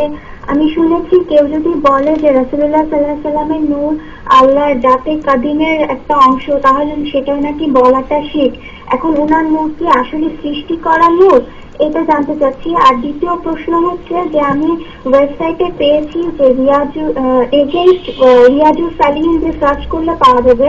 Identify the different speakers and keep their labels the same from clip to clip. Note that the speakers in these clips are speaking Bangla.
Speaker 1: যে আমি শুনেছি কেউ যদি বলে যে রসুল্লাহ সাল্লাহ সাল্লামের নূর আল্লাহর জাতে কাদিমের একটা অংশ, তাহলে সেটাও নাকি বলাটা শিখ এখন ওনার নূর কি আসলে সৃষ্টি করা নূর? এটা জানতে চাচ্ছি। আর দ্বিতীয় প্রশ্ন হচ্ছে যে আমি ওয়েবসাইটে পেয়েছি যে রিয়াজু এগেনস্ট রিয়াজু সালিম যে সার্চ করলে পাওয়া যাবে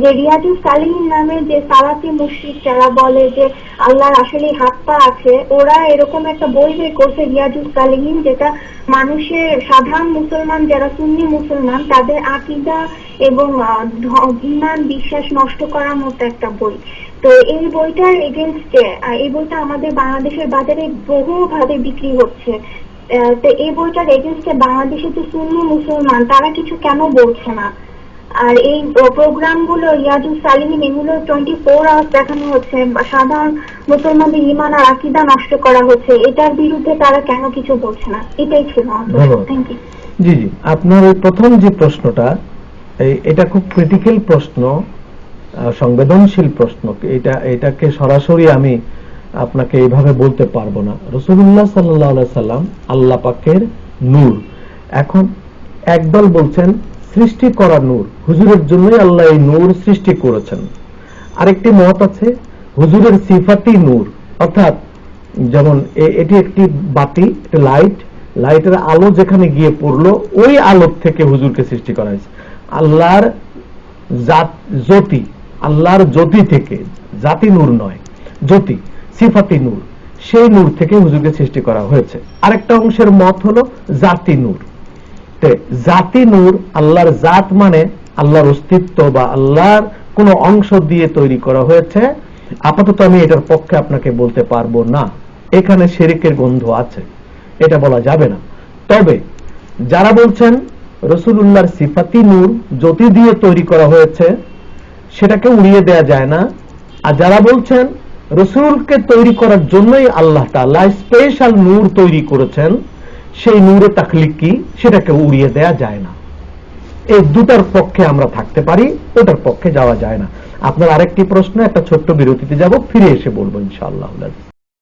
Speaker 1: যে রিয়াজু সালিম নামে যে সালাফি মুশরিক যারা বলে যে আল্লাহর আসলে হাত পা আছে, ওরা এরকম একটা বই বের করছে রিয়াজু সালিম যেটা মানুষের সাধারণ মুসলমান যারা সুন্নি মুসলমান, তাদের আকিদা এবং ইমান বিশ্বাস নষ্ট করার মতো একটা বই। তো এই বইটার এগেনস্টে এই বইটা আমাদের বাংলাদেশের বাজারে বহুভাবে বিক্রি হচ্ছে। তো এই বইটার এগেনস্টে বাংলাদেশের যে সুন্নি মুসলমান, তারা কিছু কেন বলছে না? আর এই প্রোগ্রামগুলো ইয়াজু সালিমিন এগুলো টোয়েন্টি ফোর আওয়ার্স দেখানো হচ্ছে। সাধারণ মুসলমানদের ইমান আর আকিদা নষ্ট করা হচ্ছে। এটার বিরুদ্ধে তারা কেন কিছু বলছে না? এটাই ছিল থ্যাংক ইউ
Speaker 2: জি জি। আপনার ওই প্রথম যে প্রশ্নটা এটা খুব ক্রিটিক্যাল প্রশ্ন সংবেদনশীল প্রশ্ন। এটা এটাকে সরাসরি আমি আপনাকে এইভাবে বলতে পারব না। রসুল্লাহ সাল্লাহ সাল্লাম আল্লাহ পাকের নূর। এখন একদল বলছেন সৃষ্টি করা নূর। হুজুরের জন্যই আল্লাহ এই নূর সৃষ্টি করেছেন। আরেকটি মত আছে, হুজুরের সিফাতি নূর। অর্থাৎ যেমন এটি একটি বাতি লাইট। লাইটের আলো যেখানে গিয়ে পড়ল, ওই আলোক থেকে হুজুরকে সৃষ্টি করা হয়েছে। আল্লাহর জ্যোতি। আল্লাহর জ্যোতি থেকে। জাতি নূর নয়, জ্যোতি, সিফাতি নূর। সেই নূর থেকে হুজুরকে সৃষ্টি করা হয়েছে। আরেকটা অংশের মত হলো জাতি নূর। জাতি নূর, আল্লাহর জাত মানে আল্লাহর অস্তিত্ব বা আল্লাহর কোন অংশ দিয়ে তৈরি করা হয়েছে। আপাতত আমি এটার পক্ষে আপনাকে বলতে পারব না। এখানে শেরিকের গন্ধ আছে। এটা বলা যাবে না। তবে যারা বলছেন রসুল্লাহর সিফাতি নূর জ্যোতি দিয়ে তৈরি করা হয়েছে, সেটাকে উড়িয়ে দেয়া যায় না। আর যারা বলছেন রসুলকে তৈরি করার জন্যই আল্লাহ তাআলা স্পেশাল নূর তৈরি করেছেন সেই নূরে তাকলিক কি? সেটাকে উড়িয়ে দেয়া যায় না। এই দুটার পক্ষে আমরা থাকতে পারি, ওটার পক্ষে যাওয়া যায় না। আপনার আরেকটি প্রশ্ন, একটা ছোট্ট বিরতিতে যাব, ফিরে এসে বলব ইনশাআল্লাহ।